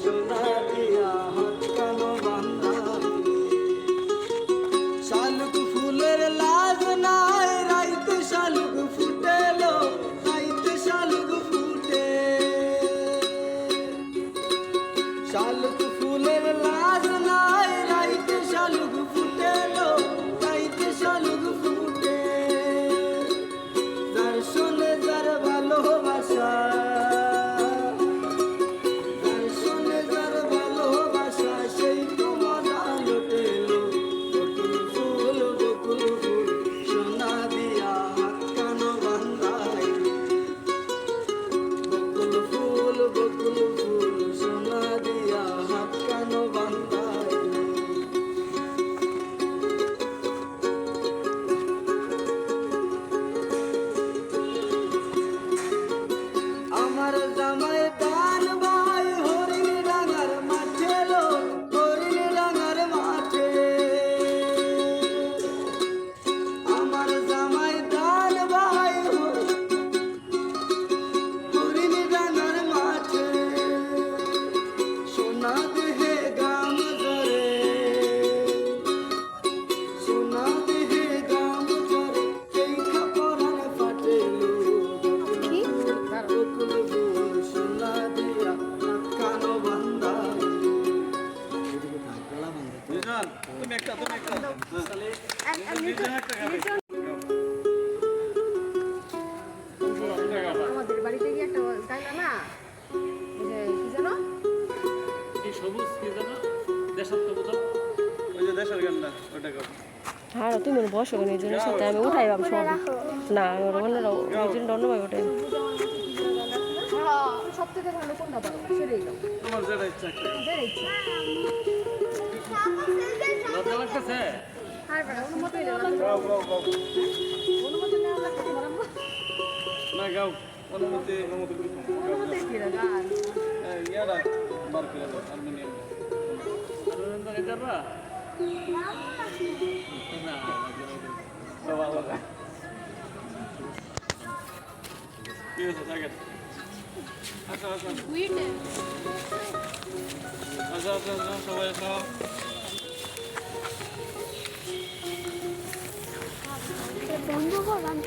সোনা দিয়া আমাদের বাড়িতে গিয়ে একটা গাইলা না? কি জানো কি সবুজ কি জানো দেশাত্মবোধ ওই যে দেশের গানটা ওটা কর হ্যাঁ তুমি বসো নিজের সাথে আমি উঠাই ভাব সব। না আমি ওরা অন্য নিজের অন্য ভাই ওটাই সব থেকে ভালো কোনটা পারো সেটাই তোমার যেটা ইচ্ছা একটা। ইচ্ছা। না গাও অনুমতি অনুমতি অনুমতি কি রে গান ইয়ারা বার করে দাও হারমোনিয়াম এটা বা না বাবা কি হয়েছে থাকে আচ্ছা আচ্ছা আচ্ছা সবাই আসো বন্ধ কর আমি